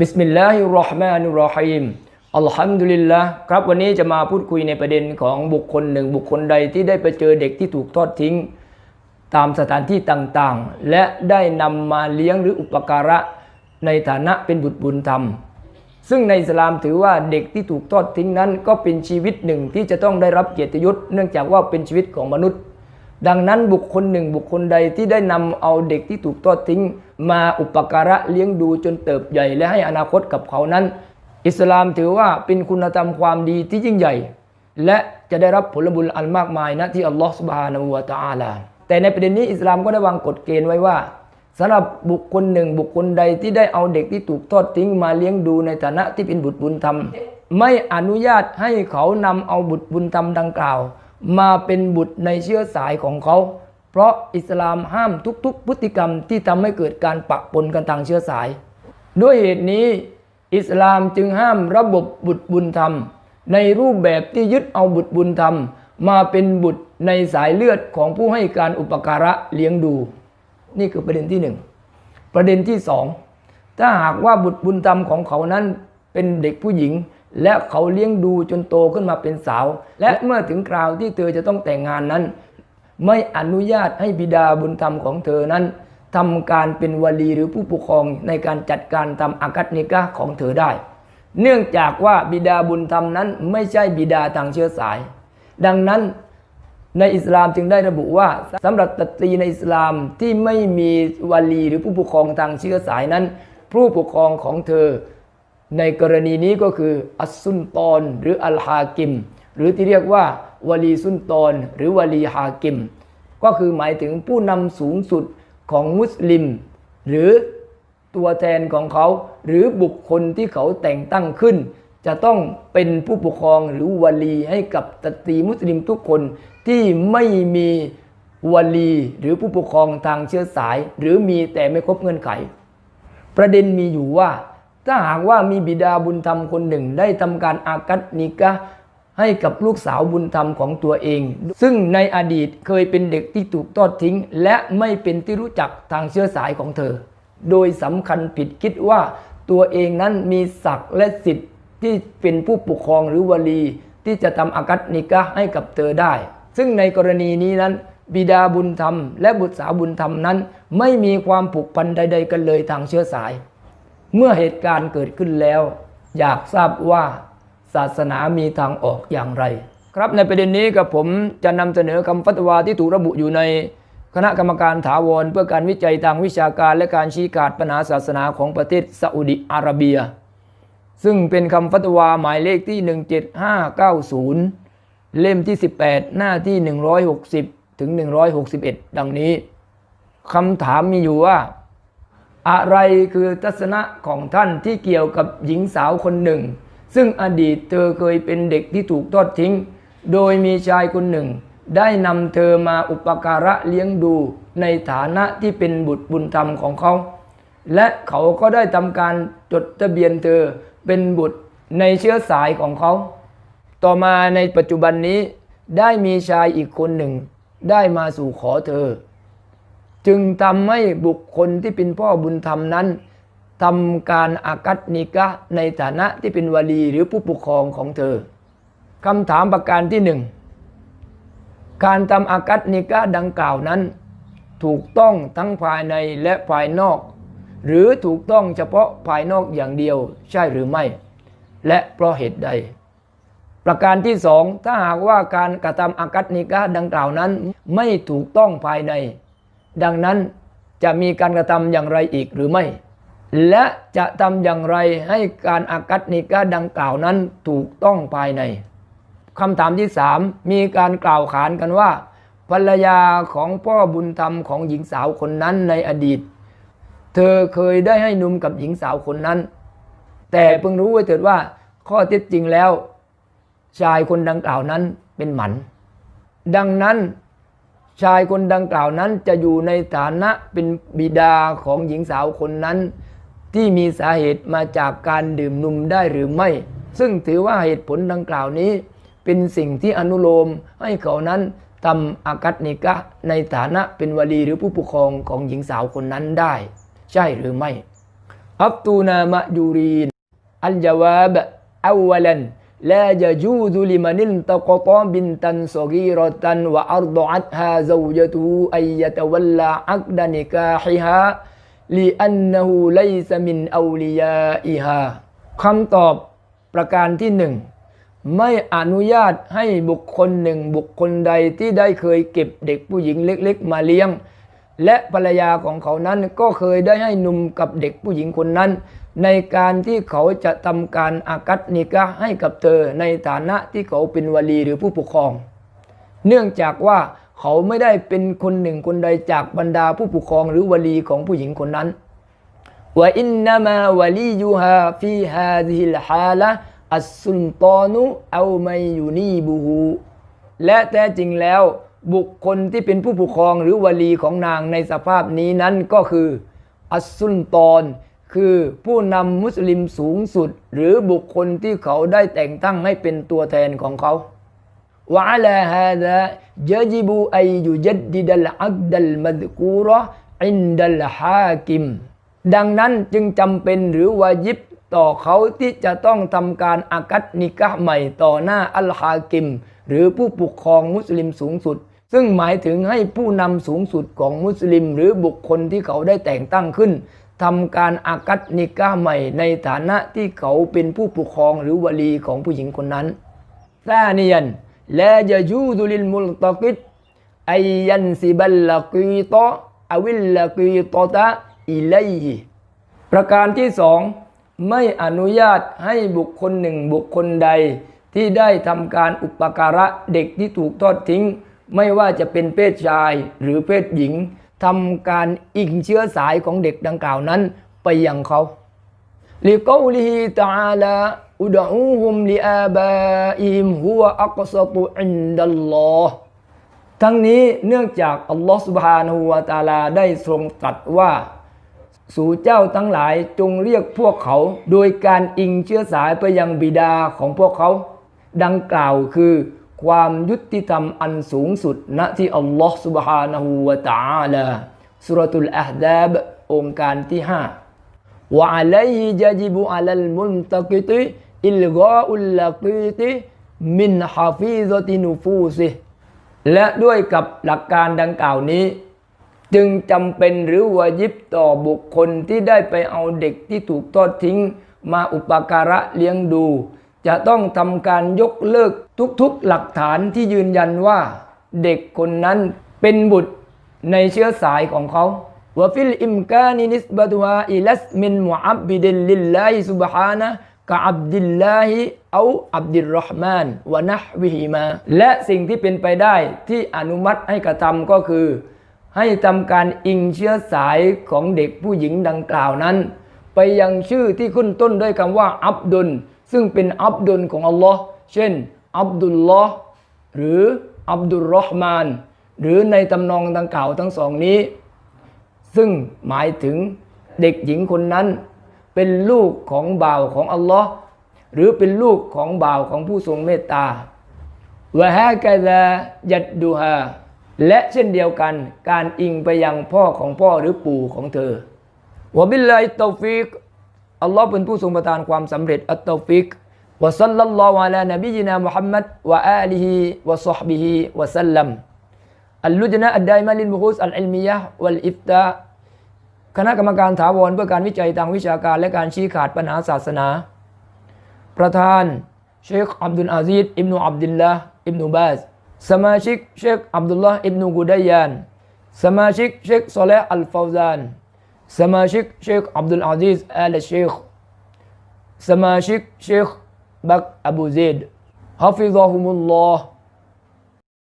บิสมิลลาฮิรราะห์มานิรราะฮีมอัลฮัมดุลิลละครับวันนี้จะมาพูดคุยในประเด็นของบุคคลหนึ่งบุคคลใดที่ได้ไปเจอเด็กที่ถูกทอดทิ้ง ตามสถานที่ต่างๆ และได้นำมาเลี้ยงหรืออุปการะในฐานะเป็นบุตรบุญธรรม ซึ่งในอิสลามถือว่าเด็กที่ถูกทอดทิ้งนั้น ก็เป็นชีวิตหนึ่งที่จะต้องได้รับเกียรติยศเนื่องจากว่าเป็นชีวิตของมนุษย์ ดังนั้นบุคคลหนึ่งบุคคลใดที่ได้นำเอาเด็กที่ถูกทอดทิ้ง มาอุปการะเลี้ยงดูจนเติบใหญ่ และให้อนาคตกับเขานั้น อิสลามถือว่าเป็นคุณธรรมความดีที่ยิ่งใหญ่ และจะได้รับผลบุญอันมากมายนะที่อัลลอฮฺสุบฮานาหูวะตะอาลาแต่ในประเด็นนี้อิสลามก็ได้วางกฎเกณฑ์ไว้ว่าสำหรับบุคคลหนึ่งบุคคลใดที่ได้เอาเด็กที่ถูกทอดทิ้งมาเลี้ยงดูในฐานะที่เป็นบุตรบุญธรรม ไม่อนุญาตให้เขานำเอาบุตรบุญธรรมดังกล่าว มาเป็นบุตรในเชื้อสายของเขา เพราะอิสลามห้ามทุกๆ พฤติกรรมที่ทำให้เกิดการปะปนกันทางเชื้อสาย ด้วยเหตุนี้ อิสลามจึงห้ามระบบบุตรบุญธรรม ในรูปแบบที่ยึดเอาบุตรบุญธรรม มาเป็นบุตรในสายเลือดของผู้ให้การอุปการะเลี้ยงดู นี่คือประเด็นที่หนึ่งประเด็นที่สองถ้าหากว่าบุตรบุญธรรมของเขานั้นเป็นเด็กผู้หญิง และเขาเลี้ยงดูจนโตขึ้นมาเป็นสาว และเมื่อถึงคราวที่เธอจะต้องแต่งงานนั้น ไม่อนุญาตให้บิดาบุญธรรมของเธอนั้นทำการเป็นวลีหรือผู้ปกครองในการจัดการทำอากัตนิกะของเธอได้ เนื่องจากว่าบิดาบุญธรรมนั้นไม่ใช่บิดาทางเชื้อสาย ดังนั้นในอิสลามจึงได้ระบุว่าสำหรับสตรีในอิสลามที่ไม่มีวลีหรือผู้ปกครองทางเชื้อสายนั้น ผู้ปกครองของเธอ ในกรณีนี้ก็คืออัสซุนตอนหรืออัลฮากิม หรือที่เรียกว่าวลีซุนตอนหรือวลีฮากิม ก็คือหมายถึงผู้นำสูงสุดของมุสลิม หรือตัวแทนของเขา หรือบุคคลที่เขาแต่งตั้งขึ้น จะต้องเป็นผู้ปกครองหรือวลีให้กับสตรีมุสลิมทุกคนที่ไม่มีวลีหรือผู้ปกครองทางเชื้อสาย หรือมีแต่ไม่ครบเงื่อนไข ประเด็นมีอยู่ว่า ถ้าหากว่ามีบิดาบุญธรรมคนหนึ่งได้ทำการอากัดนิกะให้กับลูกสาวบุญธรรมของตัวเอง ซึ่งในอดีตเคยเป็นเด็กที่ถูกทอดทิ้ง และไม่เป็นที่รู้จักทางเชื้อสายของเธอ โดยสำคัญผิดคิดว่าตัวเองนั้นมีศักดิ์และสิทธิ์ที่เป็นผู้ปกครองหรือวลี ที่จะทำอากัดนิกะให้กับเธอได้ ซึ่งในกรณีนี้นั้น บิดาบุญธรรม และบุตรสาวบุญธรรมนั้น ไม่มีความผูกพันใด ๆ กันเลยทางเชื้อสาย เมื่อเหตุการณ์เกิดขึ้นแล้ว อยากทราบว่าศาสนามีทางออกอย่างไร ครับในประเด็นนี้กับผมจะนำเสนอคำฟัตวาที่ถูกระบุอยู่ในคณะกรรมการถาวรเพื่อการวิจัยทางวิชาการและการชี้ขาดปัญหาศาสนาของประเทศซาอุดิอาระเบีย ซึ่งเป็นคำฟัตวาหมายเลขที่ 17590 เล่มที่ 18 หน้าที่ 160 ถึง 161 ดังนี้คำถามมีอยู่ว่า อะไรคือทัศนะของท่านที่เกี่ยวกับหญิงสาวคนหนึ่ง ซึ่งอดีตเธอเคยเป็นเด็กที่ถูกทอดทิ้ง โดยมีชายคนหนึ่ง ได้นำเธอมาอุปการะเลี้ยงดูในฐานะที่เป็นบุตรบุญธรรมของเขา และเขาก็ได้ทำการจดทะเบียนเธอเป็นบุตรในเชื้อสายของเขา ต่อมาในปัจจุบันนี้ได้มีชายอีกคนหนึ่ง ได้มาสู่ขอเธอ จึงทำให้บุคคลที่เป็นพ่อบุญธรรมนั้นทำการอากัดนิกะในฐานะที่เป็นวลีหรือผู้ปกครองของเธอคำถามประการที่หนึ่งการทำอากัดนิกะดังกล่าวนั้น ถูกต้องทั้งภายในและภายนอก หรือถูกต้องเฉพาะภายนอกอย่างเดียวใช่หรือไม่ และเพราะเหตุใด ประการที่สองถ้าหากว่าการกระทำอากัดนิกะดังกล่าวนั้น ไม่ถูกต้องภายใน ดังนั้นจะมีการกระทำอย่างไรอีกหรือไม่ และจะทำอย่างไรให้การอากัดนิกะห์ดังกล่าวนั้นถูกต้องภายในคำถามที่สามมีการกล่าวขานกันว่า ภรรยาของพ่อบุญธรรมของหญิงสาวคนนั้นในอดีต เธอเคยได้ให้นุมกับหญิงสาวคนนั้น แต่เพิ่งรู้ไว้เถิดว่าข้อเท็จจริงแล้ว ชายคนดังกล่าวนั้นเป็นหมัน ดังนั้น ชายคนดังกล่าวนั้นจะอยู่ในฐานะเป็นบิดาของหญิงสาวคนนั้น ที่มีสาเหตุมาจากการดื่มนมได้หรือไม่ ซึ่งถือว่าเหตุผลดังกล่าวนี้ เป็นสิ่งที่อนุโลมให้เขานั้นทำอากัตนิกะในฐานะเป็นวลีหรือผู้ปกครองของหญิงสาวคนนั้นได้ ใช่หรือไม่อับตูนามะยูรีนอัลจาวาบอัวลัน لا يجوز لمن التقط بنتا صغيرة وأرضعتها زوجته أن يتولى عقد نكاحها لأنه ليس من أوليائها คำตอบประการที่หนึ่ง ไม่อนุญาตให้บุคคลหนึ่งบุคคลใดที่ได้เคยเก็บเด็กผู้หญิงเล็กๆ มาเลี้ยง และภรรยาของเขานั้นก็เคยได้ให้นมกับเด็กผู้หญิงคนนั้น ในการที่เขาจะทำการอากัดนิกะให้กับเธอในฐานะที่เขาเป็นวลีหรือผู้ปกครอง เนื่องจากว่าเขาไม่ได้เป็นคนหนึ่งคนใดจากบรรดาผู้ปกครองหรือวลีของผู้หญิงคนนั้นว่าอินนามาวลียูฮาฟีฮาดิฮิลฮาละอัสสุลตานุเอาไมยูนีบูฮูและแท้จริงแล้วบุคคลที่เป็นผู้ปกครองหรือวลีของนางในสภาพนี้นั้นก็คืออัสสุลตาน คือผู้นำมุสลิมสูงสุด หรือบุคคลที่เขาได้แต่งตั้งให้เป็นตัวแทนของเขาวะลาฮาดะเจจิบูอายุยัดดิดัลอักดัลมัดกูรออินดัลฮากิม ดังนั้นจึงจำเป็นหรือวายิบต่อเขาที่จะต้องทำการอากัดนิกะใหม่ต่อหน้าอัลฮากิม หรือผู้ปกครองมุสลิมสูงสุด ซึ่งหมายถึงให้ผู้นำสูงสุดของมุสลิม หรือบุคคลที่เขาได้แต่งตั้งขึ้น ทำการอากัตนิก้าใหม่ในฐานะที่เขาเป็นผู้ปกครองหรือวลีของผู้หญิงคนนั้นแทเนียนและจะยูดุลิลมุลตกิดไอยันซิบัลลกีตะอวิลลกีตอตะอิเลย์ประการที่สองไม่อนุญาตให้บุคคลหนึ่งบุคคลใด ที่ได้ทำการอุปการะเด็กที่ถูกทอดทิ้ง ไม่ว่าจะเป็นเพศชายหรือเพศหญิง ทำการอิงเชื้อสายของเด็กดังกล่าวนั้นไปยังเขาลิกอลีฮิตาลาอุดอุฮุมลิอาบาอิมฮุวอักสตุอินดัลลอทั้งนี้เนื่องจากอัลลอฮฺสุบฮานะฮูวาตาลาได้ทรงตรัสว่า สู่เจ้าทั้งหลายจงเรียกพวกเขา โดยการอิงเชื้อสายไปยังบิดาของพวกเขา ดังกล่าวคือ ความยุติธรรมอันสูงสุดณที่อัลลอฮฺสุบฮานาหูวาตาลาสุรตุลอาฮดาบองค์การที่ห้า وعليه يجب على الملتقط إلغاء اللقيط من حفيظة نفوسه และด้วยกับหลักการดังกล่าวนี้ จึงจำเป็นหรือวาญิบต่อบุคคลที่ได้ไปเอาเด็กที่ถูกทอดทิ้ง มาอุปการะเลี้ยงดู จะต้องทำการยกเลิกทุกๆหลักฐานที่ยืนยันว่า เด็กคนนั้นเป็นบุตรในเชื้อสายของเขาวฟิลอิมกานินิสบตุฮาอิลัสมินมุอับบิดลิลลาฮิสุบฮานะกับอับดิลลาฮิเอาอับดิลรอห์มานวะนะฮวิฮิมาและสิ่งที่เป็นไปได้ที่อนุมัติให้กระทำก็คือ ให้ทำการอิงเชื้อสายของเด็กผู้หญิงดังกล่าวนั้น ไปยังชื่อที่ขึ้นต้นด้วยคำว่าอับดุล ซึ่งเป็นอับดุลของอัลลอฮ์เช่น อับดุลลอฮ์หรืออับดุลรอฮ์มาน หรือในตำนองดังกล่าวทั้งสองนี้ ซึ่งหมายถึงเด็กหญิงคนนั้น เป็นลูกของบ่าวของอัลลอฮ์หรือเป็นลูกของบ่าวของผู้ทรงเมตตาวะฮะกะลายัดดูฮาและเช่นเดียวกันการอิงไปยังพ่อของพ่อหรือปู่ของเธอวะบิลลาฮิตตอฟิก อัลลอฮ์เป็นผู้ทรงประทานความสำเร็จอัตตฟิกวะซัลลัลลอฮุอะลานบีนามุฮัมมัดวะอาลีฮิวะซอฮบิฮิวะซัลลัมอัลลุจนะอัดไดมาลินบุคุสอัลอิลมียะวัลอิฟตาคณะกรรมการถาวรเพื่อการวิจัยทางวิชาการและการชี้ขาดปัญหาศาสนา ประธานเชคอับดุลอาซีดอิบนุอับดุลละอิบนุบาสสมาชิกเชคอับดุลละอิบนุกุดัยานสมาชิกเชคซอเลห์อัลฟาวซาน สมาชิกเชคอับดุลอ